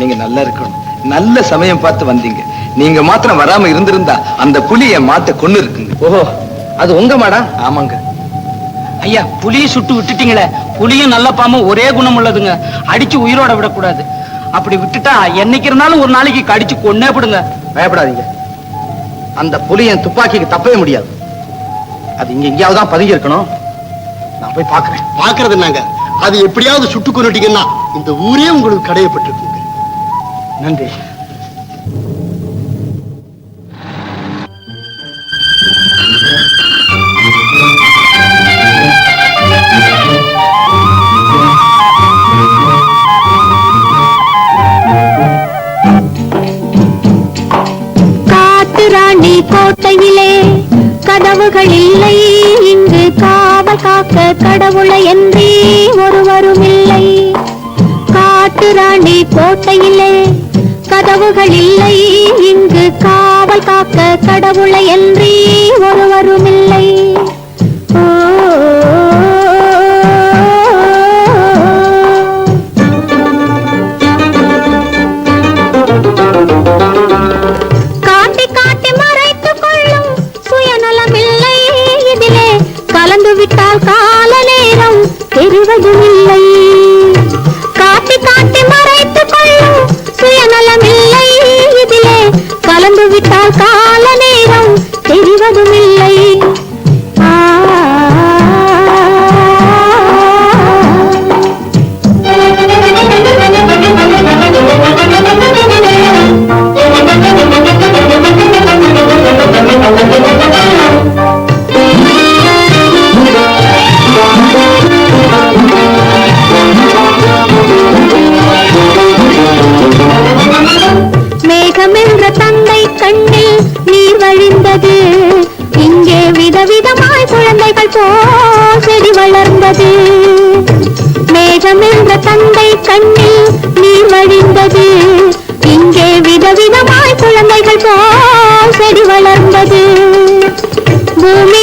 நீங்க நல்லா இருக்கணும். நல்ல சமயம் பார்த்து வந்தீங்க. நீங்க மாத்திரம் வராம இருந்திருந்தா அந்த புலி என் மாட்டை கொண்டு இருக்குங்க. ஓஹோ அது உங்க மாடா? ஆமாங்க. ஐயா புலியை சுட்டு விட்டுட்டீங்களே. புலியும் நல்ல பாம்பும் ஒரே குணம் உள்ளதுங்க. அடிச்சு உயிரோட விடக்கூடாது. அப்படி விட்டுட்டா என்னைக்கு இருந்தாலும் ஒரு நாளைக்கு கடிச்சு கொன்னே விடுங்க. பயப்படாதீங்க. அந்த புலி என் துப்பாக்கிக்கு தப்பவே முடியாது. அது இங்க எங்கேயாவது தான் பதுங்கி இருக்கணும் நான் போய் பார்க்கறேன். பாக்குறது நாங்க அது எப்படியாவது சுட்டு கொண்டுட்டீங்கன்னா இந்த ஊரே உங்களுக்கு கடையப்பட்டிருக்குங்க. நன்றி. ராணி கோட்டையிலே கதவுகள் இல்லை. இங்கு காவல் காக்க கடவுளை என்றே ஒருவரும் இல்லை. காட்டு ராணி கோட்டையிலே கதவுகள் இல்லை இங்கு காவல் காக்க கடவுளை என்றே ஒருவரும் இல்லை செடி வளர்ந்தது. மேகம் என்ற தந்தை கண்ணில் நீர் வழிந்தது இங்கே விதவிதமாய் குழந்தைகள் போல் செடி வளர்ந்தது. பூமி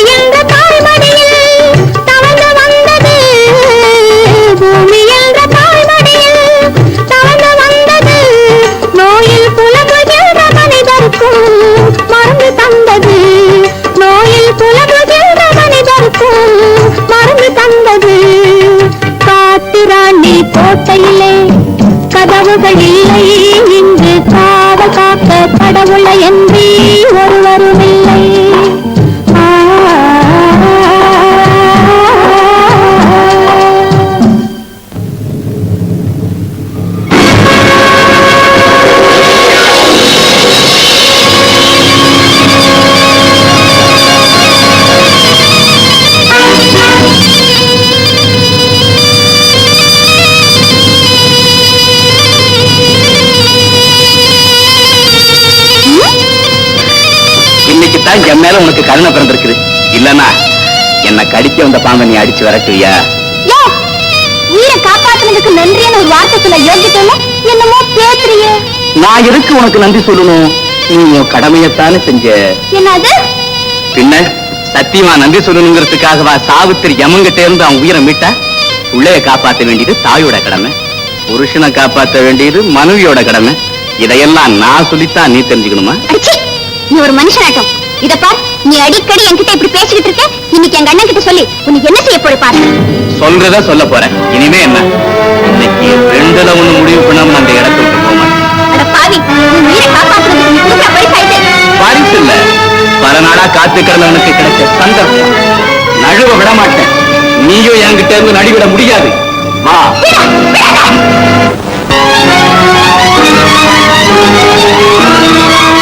கடவுளை என்றே ஒருவருமே கருணை பிறந்திருக்குது. இல்லனா என்ன கடிக்க வந்த பாம்பை நீ அடிச்சு வரட்டுவியா? உயிரை காப்பாத்துனதுக்கு நன்றின்னு ஒரு வார்த்தை சொல்ல? என்னமோ பேசுறியே. நான் எதுக்கு உனக்கு நன்றி சொல்லணும்? நீ உன் கடமையத்தானே செஞ்ச. என்னது? பின்ன சத்தியமா நன்றி சொல்லணுங்கிறதுக்காகவா சாவித்திரி யமங்கிட்ட இருந்து அவன் உயிரை மீட்டா? பிள்ளைய காப்பாத்த வேண்டியது தாயோட கடமை. புருஷனை காப்பாத்த வேண்டியது மனைவியோட கடமை. இதையெல்லாம் நான் சொல்லித்தான் நீ தெரிஞ்சுக்கணுமா? நீ ஒரு மனுஷனாட்டம். இத பார். நீ அடிக்கடி என்கிட்ட இப்படி பேசிக்கிட்டு இருக்க? இன்னைக்கு எங்க அண்ணன் கிட்ட சொல்லி உனக்கு என்ன செய்ய போற பாரு. சொல்றத சொல்ல போறேன். இனிமே என்ன? இன்னைக்கு ரெண்டுல ஒண்ணு முடிவு பண்ணாம அந்த இடத்த விட்டு மாட்டேன். அட பாவி உயிரை காப்பாத்துறதுக்கு நீ கொடுக்குற பரிசா இது பரிசு இல்ல. பல நாளா காத்து கிடந்தவனுக்கு கிடைச்ச சந்தர்ப்பம். நழுவ விட மாட்டேன். நீயும் என்கிட்ட இருந்து நடிவிட முடியாது. வா.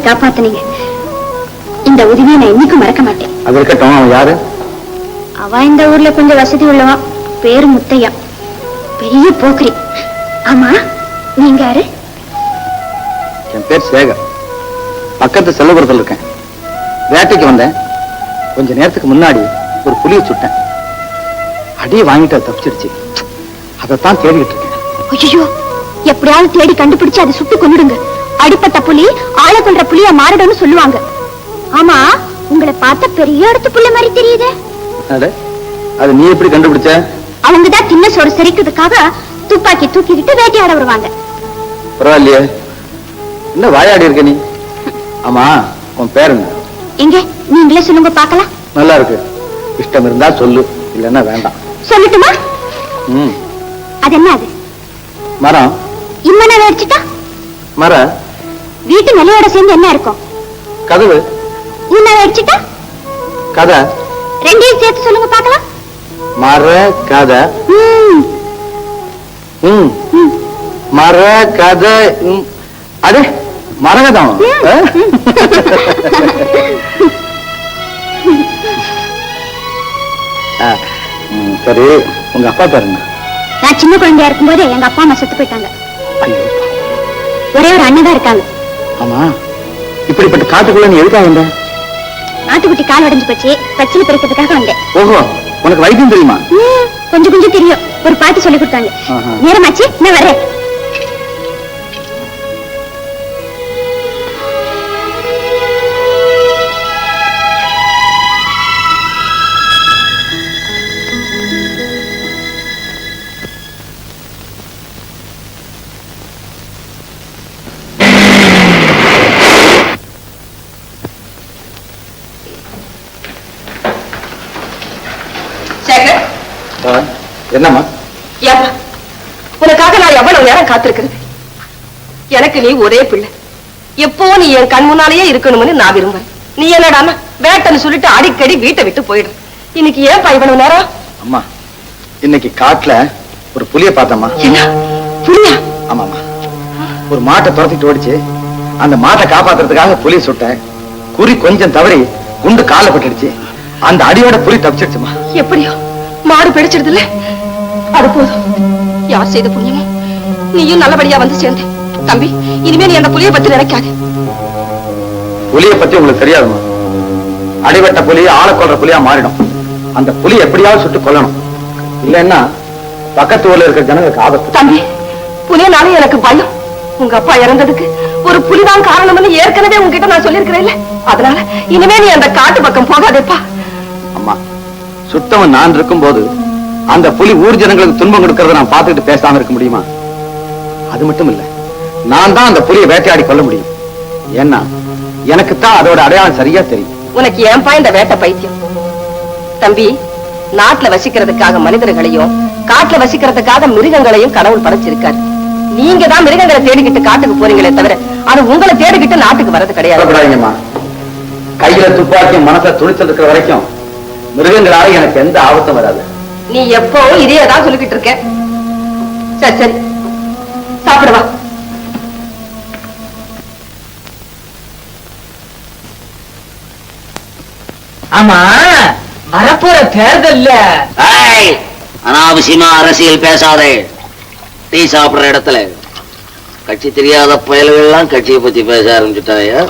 மானத்தை காப்பாத்துனீங்க. இந்த உதவியை நான் என்னைக்கும் மறக்க மாட்டேன். அது இருக்கட்டும் அவன் யாரு? அவ இந்த ஊர்ல கொஞ்சம் வசதி உள்ளவா? பேரு முத்தையா. பெரிய போக்கிரி. ஆமா நீங்க யாரு? என் பேர் சேகர். பக்கத்து செல்லபுரத்தில் இருக்கேன். வேட்டைக்கு வந்தேன். கொஞ்ச நேரத்துக்கு முன்னாடி ஒரு புலியை சுட்டேன். அடியை வாங்கிட்டு அது தப்பிச்சிடுச்சு. அதைத்தான் தேடிக்கிட்டு இருக்கேன். ஐயோ எப்படியாவது தேடி கண்டுபிடிச்சு அதை சுட்டு கொன்னுடுங்க. அடிப்பட்ட புலி ஆளை கொன்ற புலியா மாறிடும்னு சொல்லுவாங்க. ஆமா உங்களை பார்த்தா பெரிய இடத்து புள்ள மாதிரி தெரியுதே. அது நீ எப்படி கண்டுபிடிச்ச? அவங்கதான் தின்ன சோறு செரிக்கிறதுக்காக துப்பாக்கி தூக்கிக்கிட்டு வேட்டையாட வருவாங்க. பரவாயில்லையே. என்ன வாயாடி இருக்க நீ? ஆமா உன் பேர் என்ன எங்க நீங்களே சொல்லுங்க பார்க்கலாம். நல்லா இருக்கு. இஷ்டம் இருந்தா சொல்லு இல்லைன்னா வேண்டாம். சொல்லட்டுமா? ம். அது என்ன அது? மரம். இம்மனை அடிச்சுட்டா மர வீட்டு நிலையோட சேர்ந்து என்ன இருக்கும்? கதவு. உன்னை அடிச்சுட்டா கதை. ரெண்டையும் சேர்த்து சொல்லுங்க பார்க்கலாம். மர கதை. ம், ம். ம். மர கதை. அடே மரகதம் சரி. உங்க அப்பா பாருங்க. நான் சின்ன குழந்தையா இருக்கும்போது எங்க அப்பா அம்மா செத்து போயிட்டாங்க. ஒரே ஒரு அண்ணன் தான் இருக்காங்க. ஆமா. இப்படிப்பட்ட காட்டுக்குள்ள நீ எதுக்காக வந்த? நாட்டுக்குட்டி கால் உடைஞ்சு போச்சு. பச்சிலை பறிக்கிறதுக்காக வந்தேன். ஓஹோ உனக்கு வைத்தியம் தெரியுமா? கொஞ்சம் கொஞ்சம் தெரியும். ஒரு பாட்டு சொல்லி கொடுத்தாங்க. நேரமாச்சு நான் வரேன். என்னம்மா? ஏப்பா உனக்காக நான் எவ்வளவு நேரம் காத்திருக்கிறது எனக்கு நீ ஒரே பிள்ளை. எப்போ நீ என் கண் முன்னாலேயே இருக்கணும்னு நான் விரும்புறேன். நீ என்னடான்னா வேட்டைன்னு சொல்லிட்டு அடிக்கடி வீட்டை விட்டு போயிடுற இன்னைக்கு ஏன்பா இவ்வளவு நேரம்? அம்மா இன்னைக்கு காட்டுல ஒரு புலிய பார்த்தம்மா. என்ன? புரியா ஆமாம்மா. ஒரு மாட்டை துரத்திட்டு ஓடிச்சு. அந்த மாட்டை காப்பாத்துறதுக்காக புலி சுட்டேன் குறி கொஞ்சம் தவறி குண்டு கால பட்டுடுச்சு அந்த அடியோட புலி தப்பிச்சிடுச்சுமா எப்படியோ? மாடு பிடிச்சிடுது இல்ல அது போதும். யார் செய்த புண்ணியமோ? நீயும் நல்லபடியா வந்து சேர்ந்த. தம்பி இனிமே நீ அந்த புலியை பத்தி நினைக்காது. புலிய பத்தி உங்களுக்கு தெரியாதுமா? அடிபட்ட புலி ஆளை கொல்ற புலியா மாறிடும். அந்த புலி எப்படியாவது சுட்டு கொல்லணும். இல்லைன்னா பக்கத்து ஊர்ல இருக்கிற ஜனங்களுக்கு ஆபத்து. தம்பி புலினாலே எனக்கு பயம். உங்க அப்பா இறந்ததுக்கு ஒரு புலிதான் காரணம்னு ஏற்கனவே உங்ககிட்ட நான் சொல்லியிருக்கிறேன்ல. அதனால இனிமே நீ அந்த காட்டு பக்கம் போகாதேப்பா. அம்மா சுத்தவன் நான் இருக்கும்போது அந்த புலி ஊர் ஜனங்களுக்கு துன்பம் கொடுக்கறத நான் பார்த்துட்டு பேசாம இருக்க முடியுமா? அது மட்டும் இல்ல நான் தான் அந்த புலியை வேட்டையாடி கொள்ள முடியும். ஏன்னா எனக்கு தான் அதோட அடையாளம் சரியா தெரியும். உனக்கு ஏன்பா இந்த வேட்டை பைத்தியம்? தம்பி நாட்டுல வசிக்கிறதுக்காக மனிதர்களையும் காட்டுல வசிக்கிறதுக்காக மிருகங்களையும் கடவுள் படைச்சிருக்காரு. நீங்க தான் மிருகங்களை தேடிக்கிட்டு காட்டுக்கு போறீங்களே தவிர அது உங்களை தேடிக்கிட்டு நாட்டுக்கு வர்றது கிடையாது. கையில துப்பாக்கி மனச துணிச்சல் இருக்கிற வரைக்கும் மிருகங்களால எனக்கு எந்த ஆபத்தும் வராது. நீ எப்போ இதையே தான் சொல்லிக்கிட்டு இருக்க? சரி சரி. சாப்பிடுவா ஆமா வரப்போற தேர்தல்ல. ஏய், அனாவசியமா அரசியல் பேசாதே. டீ சாப்பிடுற இடத்துல. கட்சி தெரியாத பயல்கள் எல்லாம் கட்சியை பத்தி பேச ஆரம்பிச்சுட்டாயா?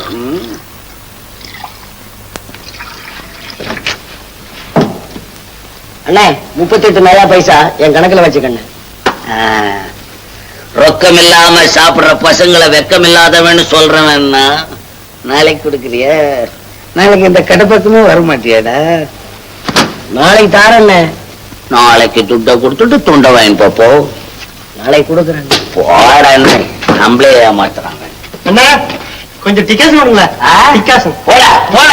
அண்ணே முப்பத்தெட்டு நயா பைசா என் கணக்குல வச்சுக்கண்ணே. ரொக்கம் இல்லாம சாப்பிடுற பசங்களை வெக்கம் இல்லாதவன்னு சொல்றவன்னா நாளைக்கு கொடுக்குறிய. நாளைக்கு இந்த கடப்பக்கமும் வர மாட்டியாடா? நாளைக்கு தாரண்ணே. நாளைக்கு துட்டை கொடுத்துட்டு துண்டை வாங்கி பார்ப்போம் நாளைக்கு கொடுக்குறேன் போடன்னு நம்மளே ஏமாத்துறாங்க. அண்ணா கொஞ்சம் டிக்கெட் கொடுங்களா. டிக்காசன் போட போட.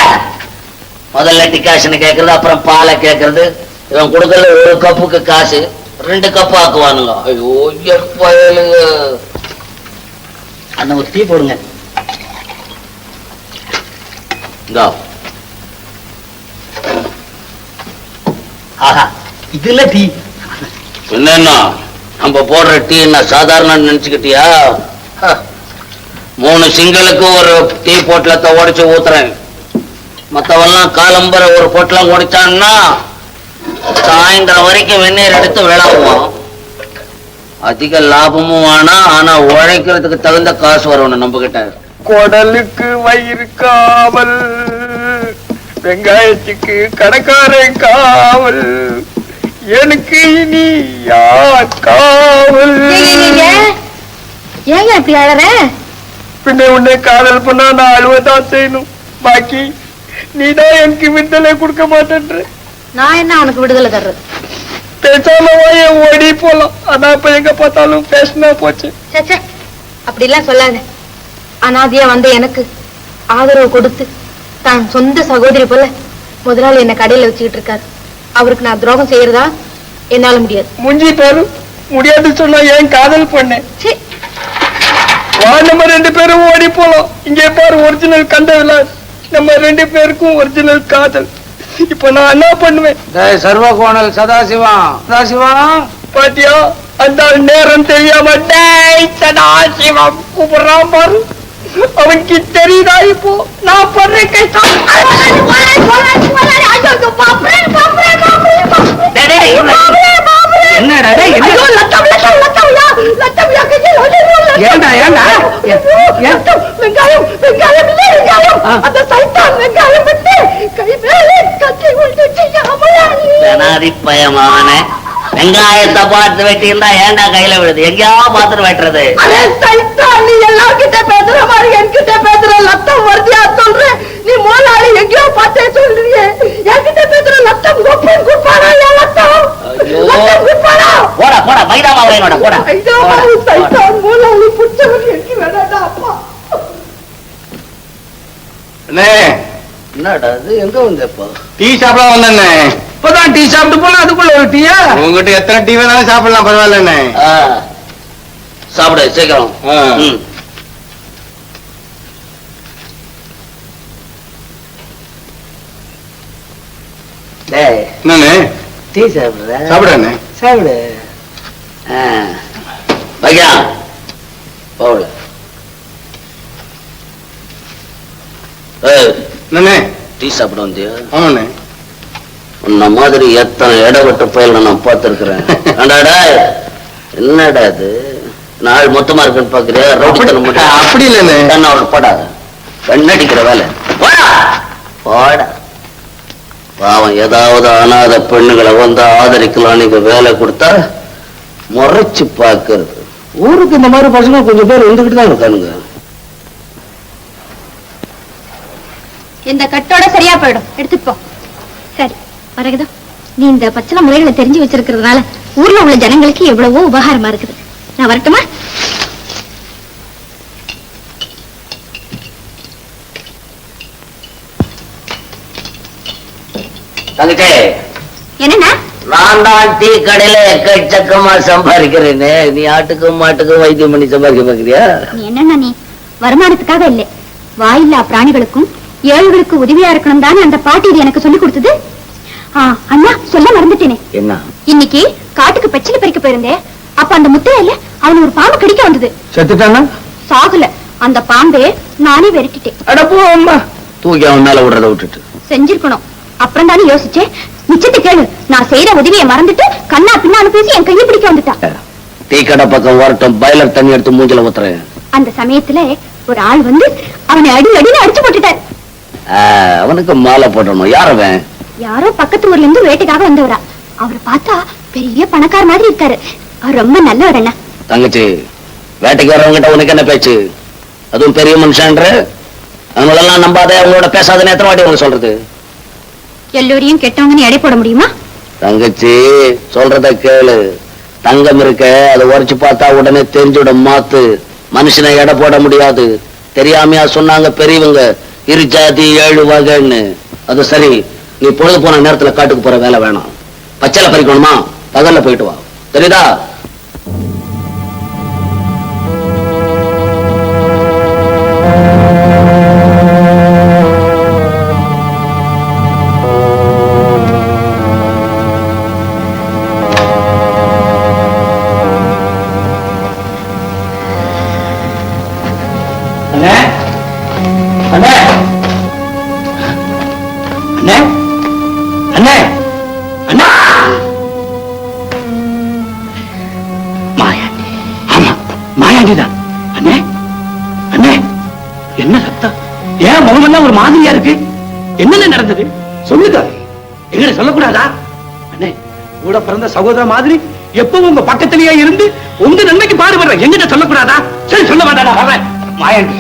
முதல்ல டிகாஷன் கேக்குறது அப்புறம் பாலை கேக்குறது. இவன் கொடுக்கல ஒரு கப்புக்கு காசு ரெண்டு கப்பு ஆக்குவானுங்க. ஐயோ பயலுங்க அண்ணா ஒரு டீ போடுங்க. இந்தா. ஆஹா இதுல டீ. என்னன்னா நம்ம போடுற டீ என்ன சாதாரண நினைச்சுக்கிட்டியா? மூணு சிங்களுக்கு ஒரு டீ பொட்டலத்தை உடைச்சு ஊத்துறேன். மத்தவெல்லாம் காலம்பர ஒரு பொட்டலம் உடைச்சான்னா சாயந்தரம் வரைக்கும் வெந்நீர் எடுத்து விளாடுவோம். அதிக லாபமும் வேணாம் ஆனா உழைக்கிறதுக்கு தகுந்த காசு வரணும் நம்ம கிட்ட குடலுக்கு வயிறு காவல் வெங்காயத்துக்கு கடைக்காரன் காவல் எனக்கு இனி யார் காவல்? ஏங்க இப்படி அழற? பின்ன உன்னை காதல் பண்ணா நான் அழுவதான் செய்யணும். பாக்கி நீதான் எனக்கு விடுதலை கொடுக்க மாட்டேன்ற. நான் என்ன உனக்கு விடுதலை தர்றது? பேசாம வாய ஓடி போலாம். ஆனா இப்ப எங்க பார்த்தாலும் பேசினா போச்சு. ச்சே, ச்சே. அப்படிலாம் சொல்லாத. அனாதையா வந்த எனக்கு ஆதரவு கொடுத்து தான் சொந்த சகோதரி போல முதலாளி என்ன கடையில வச்சுக்கிட்டு இருக்காரு. அவருக்கு நான் துரோகம் செய்யறதா என்னால முடியாது. முஞ்சி பாரு. முடியாது சொன்னா ஏன் காதல் பண்ணேன் வா நம்ம ரெண்டு பேரும் ஓடி போலாம். இங்கே பாரு ஒரிஜினல் கண்ட விலாஸ். நம்ம ரெண்டு பேருக்கும் ஒரிஜினல் காதல். இப்ப நான் என்ன பண்ணுவேன் சர்வகோணல் சதாசிவம் சதாசிவம் பாத்தியா அந்த நேரம் தெரியாம டேய் சதாசிவம் கூப்பிடுறான் பாரு அவனுக்கு தெரியுதா இப்போ நான் படுற கஷ்டம்? ஏன்டா, ஏன்டா? வெங்காயம் வெங்காயம் வெங்காயம் அந்த சைத்தான் வெங்காயம் விட்டு கை மேலே கட்டி விட்டுச்சு பயமாவனே வெங்காயத்தை பார்த்து வெட்டியிருந்தா ஏன்டா கையில விழுது? எங்கேயா பார்த்துட்டு வெட்டுறது? நீ எல்லார்கிட்ட பேசுற மாதிரி என்கிட்ட பேசுற லத்தம் வருதியா சொல்ற? நீ மோலாளி எங்கேயோ பார்த்தே சொல்றியே என்கிட்ட பேசுற லத்தம் கொப்பன் குப்பாடா என் லத்தம். லத்தம் குப்பாடா போடா போடா மைதா மாவையனோட போடா. ஐயோ சைத்தான் மோலாளி புடிச்சவன் எனக்கு வேணாடா அப்பா. அண்ணே. என்னடா இது? எங்க வந்த இப்போ? டீ சாப்பிட வந்தேண்ணே இப்பதான் டீ சாப்பிட்டு போனா அதுக்குள்ள ஒரு டீயா? உங்ககிட்ட எத்தனை டீ வேணாலும் சாப்பிடலாம் பரவாயில்லண்ணே. ஆ, சாப்பிடு சீக்கிரம். டீ சாப்பிடுற? சாப்பிடுண்ணே சாப்பிடு. போகல ஏய், என்னண்ணே? டீ சாப்பிட வந்தியா? ஆமாண்ணே. உன்ன மாதிரி எத்தனை இடப்பட்ட பயல நான் பார்த்திருக்கிறேன். ஆண்டாடா என்னடா இது? நாள் மொத்தமா இருக்குன்னு பாக்குறியா அப்படி-. என்ன அவனுக்கு போடாத. வெண்ணடிக்கிற வேலை. போடா! போடா. பாவம் ஏதாவது அனாத பெண்ணுகளை வந்து ஆதரிக்கலாம் நீங்க வேலை கொடுத்தா முறைச்சு பாக்குறது ஊருக்கு இந்த மாதிரி பசங்க கொஞ்சம் பேர் வந்துகிட்டு தான் இருக்கானுங்க. இந்த கட்டோட சரியா போயிடும். எடுத்துட்டு போ. சரி வரகுதா நீ இந்த பச்சளை முறைகளை தெரிஞ்சு வச்சிருக்கிறதுனால ஊர்ல உள்ள ஜனங்களுக்கு எவ்வளவோ உபகாரமா இருக்குது. நான் வரட்டுமா? என்னன்னா நான் தான் டீ கடையில எக்கச்சக்கமா சம்பாதிக்கிறேன்னு. நீ ஆட்டுக்கும் மாட்டுக்கும் வைத்தியம் பண்ணி சம்பாதிக்க பாக்குறியா நீ என்னன்னா நீ? வருமானத்துக்காக இல்லை. வாயில்லா பிராணிகளுக்கும் ஏழைகளுக்கு உதவியா இருக்கணும் தானே அந்த பாட்டி எனக்கு சொல்லி கொடுத்தது? அண்ணா சொல்ல மறந்துட்டேனே. என்ன? இன்னைக்கு காட்டுக்கு பச்சிலை பறிக்க போயிருந்தேன். அப்ப அந்த முத்திரையில அவன் ஒரு பாம்பு கடிக்க வந்தது. செத்துட்டானா? சாகல. அந்த பாம்பே நானே விரட்டிட்டேன். அட போ அம்மா. தூக்கி அவன் மேல விடுறத விட்டுட்டு. செஞ்சிருக்கணும். அப்புறம் தானே யோசிச்சேன். நிச்சயத்தை கேளு. நான் செய்யற உதவியை மறந்துட்டு கண்ணா பின்னான்னு பேசி என் கையை பிடிக்க வந்துட்டான் டீ கடை பக்கம் வரட்டும். பைலர் தண்ணி எடுத்து மூஞ்சில ஊத்துறேன். அந்த சமயத்துல ஒரு ஆள் வந்து அவனை அடி அடின்னு அடிச்சு போட்டுட்டார். அவனுக்கு மாலை போடணும். யார் அவன்? யாரோ பக்கத்து ஊர்ல இருந்து வேட்டைக்காக வந்தவரா. அவரை பார்த்தா பெரிய பணக்கார மாதிரி இருக்காரு. அவர் ரொம்ப நல்லவர் அண்ணா. தங்கச்சி வேட்டைக்கு வரவங்கிட்ட உனக்கு என்ன பேச்சு? அதுவும் பெரிய மனுஷன்ற? அவங்களெல்லாம் நம்பாத அவங்களோட பேசாத எத்தனை வாட்டி அவங்க சொல்றது? எல்லோரையும் கெட்டவங்கன்னு எடை போட முடியுமா? தங்கச்சி சொல்றத கேளு. தங்கம் இருக்க அதை உரைச்சு பார்த்தா உடனே தெரிஞ்சுட மாத்து. மனுஷனை எடை போட முடியாது. தெரியாமையா சொன்னாங்க பெரியவங்க. இரு ஜாதி ஏழு வகைன்னு. அது சரி நீ பொழுது போன நேரத்துல காட்டுக்கு போற வேலை வேணாம். பச்சைல பறிக்கணுமா? பகல்ல போயிட்டு வா. தெரியுதா? மாதிரியா இருக்கு? என்னென்ன நடந்தது? சொல்லுங்க. எங்களை சொல்லக்கூடாதா? அண்ணே கூட பிறந்த சகோதர மாதிரி எப்பவும் உங்க பக்கத்திலேயே இருந்து உங்க நன்மைக்கு பாடுபடுற எங்கிட்ட சொல்லக்கூடாதா? சரி சொல்ல மாட்டாடா அவன் மாயாண்டி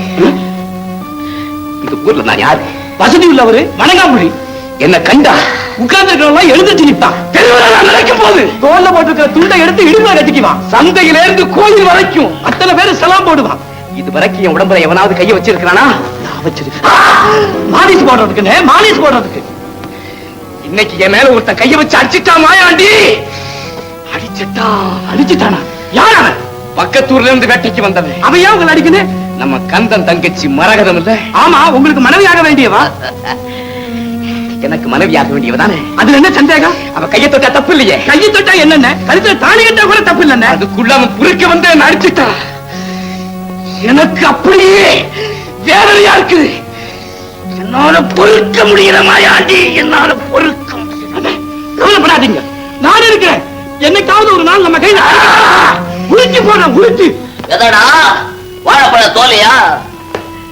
இந்த ஊர்ல நான் யாரு? வசதி உள்ளவரு வணங்காமொழி. என்ன கண்டா? உட்கார்ந்து எழுந்திருச்சு நிப்பான் நினைக்கும் போது. தோல்ல போட்டிருக்கிற துண்டை எடுத்து இடுப்புல கட்டிக்குவான் சந்தையில இருந்து கோயில் வரைக்கும். அத்தனை பேரு செலாம் போடுவான் இது வரைக்கும் என் உடம்புல எவனாவது கைய வச்சிருக்கானா நான் வச்சிருக்கேன் மாலிஷ் மாலிஷ் போடுறதுக்கு. இன்னைக்கு என் மேல ஒருத்தன் கைய வச்சு அடிச்சிட்டா மாயாண்டி? அடிச்சிட்டா அடிச்சுட்டானா? யார் அவன்? பக்கத்தூர்ல இருந்து வேட்டைக்கு வந்தவன். அவன் ஏன் உங்களை அடிக்கணும் நம்ம கந்தன் தங்கச்சி மரகதம் இல்ல? ஆமா உங்களுக்கு மனைவியாக வேண்டியவா? எனக்கு மனைவியாக வேண்டியவதானே அதுல என்ன சந்தேகம்? அவ கைய தொட்டா தப்பு இல்லையே. கையை தொட்டா என்னென்ன? கழுத்துல தாலி கட்டா கூட தப்பு இல்லைன்னு. அதுக்குள்ள அவன் குறுக்க வந்து அடிச்சுட்டா. அடிச்சிட்டான் எனக்கு அப்படியே வேதனையா இருக்குது? என்னால பொறுக்க முடியல மாயாண்டி என்னால பொறுக்க கவலைப்படாதீங்க. நான் இருக்கிறேன். என்னைக்காவது ஒரு நாள் நம்ம கையில உளுத்தி போன உளுத்தி எதடா? வாழைப்பழ தோலையா?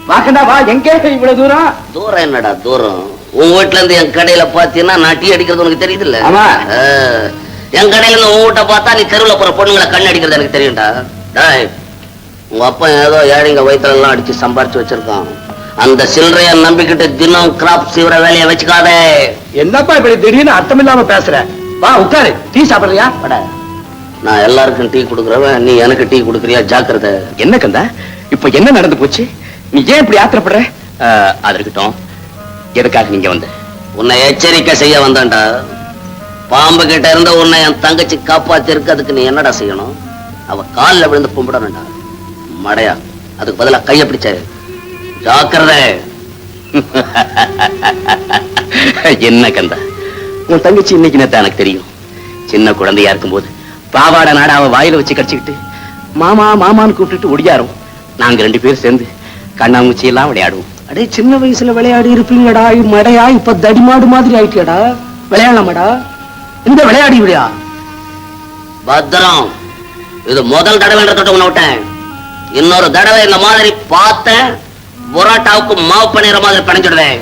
வாக்கண்டா வா. எங்க இவ்வளவு தூரம்? தூரம் என்னடா தூரம்? உன் வீட்டுல இருந்து என் கடையில பாத்தீங்கன்னா நான் டீ அடிக்கிறது உனக்கு தெரியுது இல்ல ஆமா. என் கடையில இருந்து உன் வீட்டை பார்த்தா நீ தெருவுல போற பொண்ணுங்களை கண்ணு அடிக்கிறது எனக்கு தெரியும்டா. உங்க அப்பா ஏதோ ஏழைங்க வயிற்றுல எல்லாம் அடிச்சு சம்பாரிச்சு வச்சிருக்கான். அந்த சில்லறைய நம்பிக்கிட்டு தினம் கிராப் சீவர வேலையை வச்சுக்காதே. என்னப்பா இப்படி திடீர்னு அர்த்தம் இல்லாம பேசுற? வா உட்காரு. டீ சாப்பிடுறியா? பட நான் எல்லாருக்கும் டீ கொடுக்குறவன் நீ எனக்கு டீ கொடுக்குறியா? ஜாக்கிரதை. என்ன கந்தா? இப்ப என்ன நடந்து போச்சு? நீ ஏன் இப்படி ஆத்திரப்படுற? அது இருக்கட்டும். எதுக்காக நீங்க வந்த? உன்னை எச்சரிக்கை செய்ய வந்தேன்டா. பாம்பு கிட்ட இருந்த உன்னை என் தங்கச்சி காப்பாத்தி அதுக்கு நீ என்னடா செய்யணும்? அவ கால்ல விழுந்து கும்பிடணும்டா. மடையா? அதுக்கு பதிலா கைய பிடிச்ச. ஜாக்கிரதை. என்ன கந்தா? உன் தங்கச்சி இன்னைக்கு நேத்து எனக்கு தெரியும். சின்ன குழந்தையா இருக்கும்போது பாவாடை நாட அவ வாயில வச்சு கடிச்சுக்கிட்டு மாமா மாமான்னு கூப்பிட்டுட்டு ஒடியாரும். நாங்க ரெண்டு பேரும் சேர்ந்து கண்ணாமூச்சி எல்லாம் விளையாடுவோம். அடே சின்ன வயசுல விளையாடி இருப்பீங்கடா மடையா? இப்ப தடிமாடு மாதிரி ஆயிட்டியடா. விளையாடலாமாடா? இந்த விளையாடி விடையா பத்திரம். இது முதல் தடவைன்றத உன்னை விட்டேன். இன்னொரு தடவை இந்த மாதிரி பார்த்தேன் புரோட்டாவுக்கு மாவு பண்ணிடுற மாதிரி பிணைஞ்சிடுவேன்.